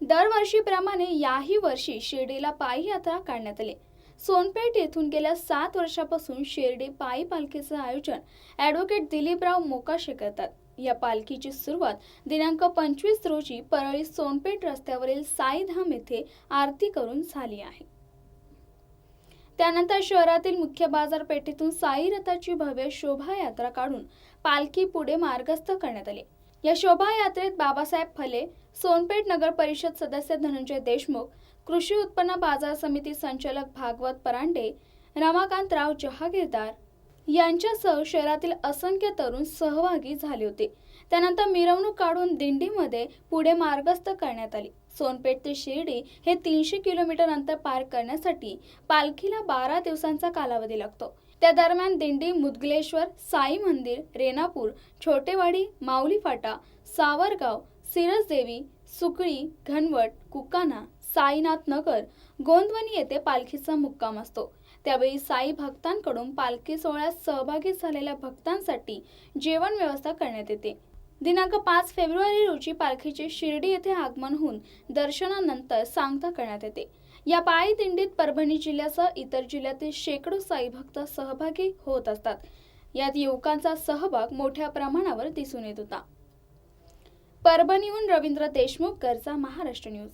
दरवर्षीप्रमाणे याही वर्षी शिर्डीला पायी यात्रा काढण्यात आली. सोनपेठ येथून गेल्या सात वर्षापासून शिर्डी पायी पालखीचं आयोजन ॲडव्होकेट दिलीपराव मोकाशे करतात. या पालखीची सुरुवात दिनांक पंचवीस रोजी परळी सोनपेठ रस्त्यावरील साईधाम येथे आरती करून झाली आहे. त्यानंतर शहरातील मुख्य बाजारपेठेतून साई रथाची भव्य शोभायात्रा काढून पालखी पुढे मार्गस्थ करण्यात आली. या शोभायात्रेत बाबासाहेब फले सोनपेठ नगर परिषद सदस्य धनंजय देशमुख कृषी उत्पन्न बाजार समिती संचालक भागवत परांडे रमाकांतराव जहागीरदार यांच्यासह शहरातील असंख्य तरुण सहभागी झाले होते. त्यानंतर मिरवणूक काढून दिंडीमध्ये पुढे मार्गस्थ करण्यात आली. सोनपेठ ते शिर्डी हे तीनशे किलोमीटर अंतर पार करण्यासाठी पालखीला बारा दिवसांचा कालावधी लागतो. त्या दरम्यान दिंडी मुदगलेश्वर साई मंदिर रेणापूर छोटेवाडी माऊली फाटा सावरगाव सिरसदेवी सुकळी घनवट कुकाना साईनाथ नगर गोंदवणी येथे पालखीचा मुक्काम असतो. त्यावेळी साई भक्तांकडून पालखी सोहळ्यात सहभागी झालेल्या भक्तांसाठी जेवण व्यवस्था करण्यात येते. दिनांक पाच फेब्रुवारी रोजी पालखीचे शिर्डी येथे आगमन होऊन दर्शनानंतर सांगता करण्यात येते. या पायी दिंडीत परभणी जिल्ह्यासह इतर जिल्ह्यातील शेकडो साई भक्त सहभागी होत असतात. यात युवकांचा सहभाग मोठ्या प्रमाणावर दिसून येत होता. परभणीहून रवींद्र देशमुख गरजा महाराष्ट्र न्यूज.